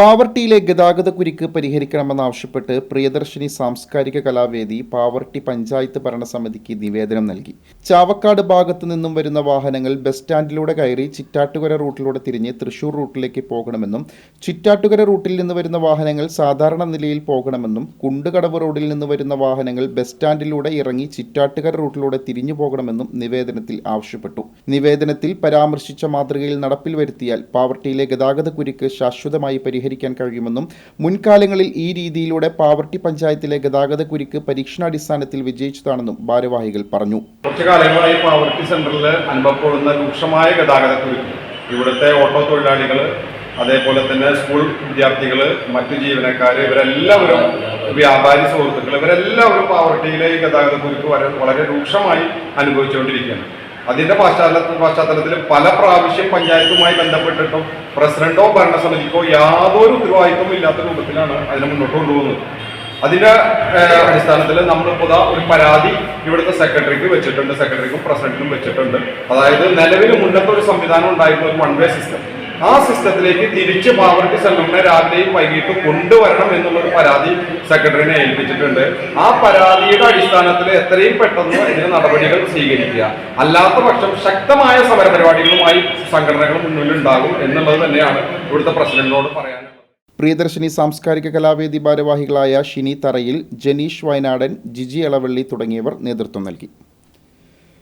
പാവർട്ടിയിലെ ഗതാഗത കുരുക്ക് പരിഹരിക്കണമെന്നാവശ്യപ്പെട്ട് പ്രിയദർശിനി സാംസ്കാരിക കലാവേദി പാവർട്ടി പഞ്ചായത്ത് ഭരണസമിതിക്ക് നിവേദനം നൽകി. ചാവക്കാട് ഭാഗത്തു നിന്നും വരുന്ന വാഹനങ്ങൾ ബസ് സ്റ്റാൻഡിലൂടെ കയറി ചിറ്റാട്ടുകര റൂട്ടിലൂടെ തിരിഞ്ഞ് തൃശൂർ റൂട്ടിലേക്ക് പോകണമെന്നും ചിറ്റാട്ടുകര റൂട്ടിൽ നിന്ന് വരുന്ന വാഹനങ്ങൾ സാധാരണ നിലയിൽ പോകണമെന്നും കുണ്ടുകടവ് റോഡിൽ നിന്ന് വരുന്ന വാഹനങ്ങൾ ബസ് സ്റ്റാൻഡിലൂടെ ഇറങ്ങി ചിറ്റാട്ടുകര റൂട്ടിലൂടെ തിരിഞ്ഞു പോകണമെന്നും നിവേദനത്തിൽ ആവശ്യപ്പെട്ടു. നിവേദനത്തിൽ പരാമർശിച്ച മാതൃകയിൽ നടപ്പിൽ വരുത്തിയാൽ പാവർട്ടിയിലെ ഗതാഗത കുരുക്ക് ശാശ്വതമായി പരിഹരിക്കാൻ കഴിയുമെന്നും മുൻകാലങ്ങളിൽ ഈ രീതിയിലൂടെ പാവർട്ടി പഞ്ചായത്തിലെ ഗതാഗത കുരുക്ക് പരീക്ഷണാടിസ്ഥാനത്തിൽ വിജയിച്ചതാണെന്നും ഭാരവാഹികൾ പറഞ്ഞു. കുറച്ചു കാലങ്ങളായി പാവർട്ടി സെന്ററിൽ അനുഭവപ്പെടുന്ന രൂക്ഷമായ ഗതാഗത കുരുക്ക് ഇവിടുത്തെ ഓട്ടോ തൊഴിലാളികൾ അതേപോലെ തന്നെ സ്കൂൾ വിദ്യാർത്ഥികൾ മറ്റു ജീവനക്കാർ ഇവരെല്ലാവരും വ്യാപാരി സുഹൃത്തുക്കൾ ഇവരെല്ലാവരും പാവർട്ടിയിലെ ഗതാഗത കുരുക്ക് വളരെ രൂക്ഷമായി അനുഭവിച്ചുകൊണ്ടിരിക്കുകയാണ്. അതിന്റെ പശ്ചാത്തല പശ്ചാത്തലത്തിൽ പല പ്രാവശ്യം പഞ്ചായത്തുമായി ബന്ധപ്പെട്ടിട്ടും പ്രസിഡന്റോ ഭരണസമിതിക്കോ യാതൊരു ഉത്തരവാദിത്വം ഇല്ലാത്ത രൂപത്തിലാണ് അതിനെ മുന്നോട്ട് കൊണ്ടുപോകുന്നത്. അതിന്റെ അടിസ്ഥാനത്തിൽ നമ്മളിപ്പോൾ ഒരു പരാതി ഇവിടുത്തെ സെക്രട്ടറിക്ക് വെച്ചിട്ടുണ്ട് സെക്രട്ടറിക്കും പ്രസിഡന്റിനും വെച്ചിട്ടുണ്ട്. അതായത് നിലവിൽ മുന്നത്തെ ഒരു സംവിധാനം ഉണ്ടായിരുന്ന ഒരു വൺ വേ സിസ്റ്റം ആ സിസ്റ്റത്തിലേക്ക് തിരിച്ച് പാവർട്ടി സംഘടന രാവിലെയും വൈകിട്ടും കൊണ്ടുവരണം എന്നുള്ള ഒരു പരാതി സെക്രട്ടറിനെ ഏൽപ്പിച്ചിട്ടുണ്ട്. ആ പരാതിയുടെ അടിസ്ഥാനത്തിൽ എത്രയും പെട്ടെന്ന് ഇതിന് നടപടികൾ സ്വീകരിക്കുക. അല്ലാത്ത പക്ഷം ശക്തമായ സമരപരിപാടികളുമായി സംഘടനകൾ മുന്നിലുണ്ടാകും എന്നുള്ളത് തന്നെയാണ് ഇവിടുത്തെ പ്രസിഡന്റിനോട് പറയാനുള്ളത്. പ്രിയദർശിനി സാംസ്കാരിക കലാവേദി ഭാരവാഹികളായ ഷിനി തറയിൽ ജനീഷ് വയനാടൻ ജിജി അളവള്ളി തുടങ്ങിയവർ നേതൃത്വം നൽകി.